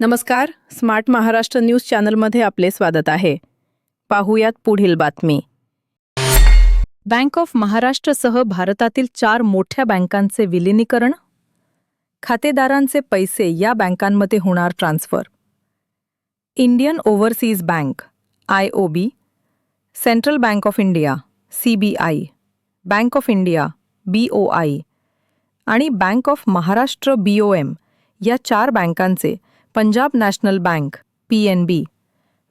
नमस्कार smart Maharashtra news चॅनलमध्ये आपले स्वागत आहे. पाहुयात पुढील बातमी. बँक ऑफ महाराष्ट्रसह भारतातील चार मोठ्या बँकांचे विलिनीकरण. खातेदारांचे पैसे या बँकांमध्ये होणार transfer. Indian Overseas Bank I O B Central Bank of India C B I Bank of India B O I आणि Bank of Maharashtra B O M या चार बँकांचे Punjab National Bank P N B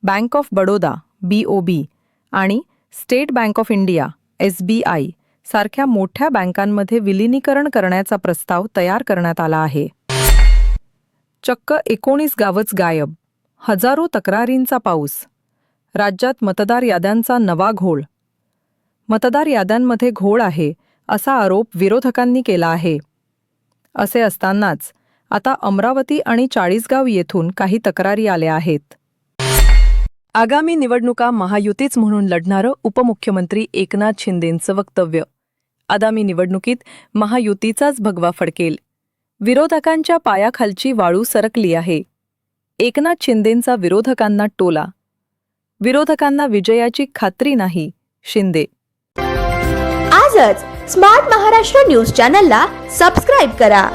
Bank of Baroda B O B आणि State Bank of India S B I सारख्या मोठ्या बँकांमध्ये विलिनीकरण करण्याचा प्रस्ताव तयार करण्यात आला आहे. चक्क एकोणीस गावच गायब हजारो तक्रारींचा पाऊस राज्यात मतदार याद्यांचा नवा घोळ. मतदार याद्यांमध्ये घोळ आहे असा आरोप विरोधकांनी केला आहे. असे असतानाच आता अमरावती आणि चाळीसगाव येथून काही तक्रारी आल्या आहेत. आगामी निवडणुका महायुतीच म्हणून लढणारं उपमुख्यमंत्री एकनाथ शिंदेंचं वक्तव्य. आगामी निवडणुकीत महायुतीचाच भगवा फडकेल. विरोधकांच्या पायाखालची वाळू सरकली आहे. एकनाथ शिंदेंचा विरोधकांना टोला. विरोधकांना विजयाची खात्री नाही शिंदे. आजच स्मार्ट महाराष्ट्र न्यूज चॅनलला सबस्क्राईब करा.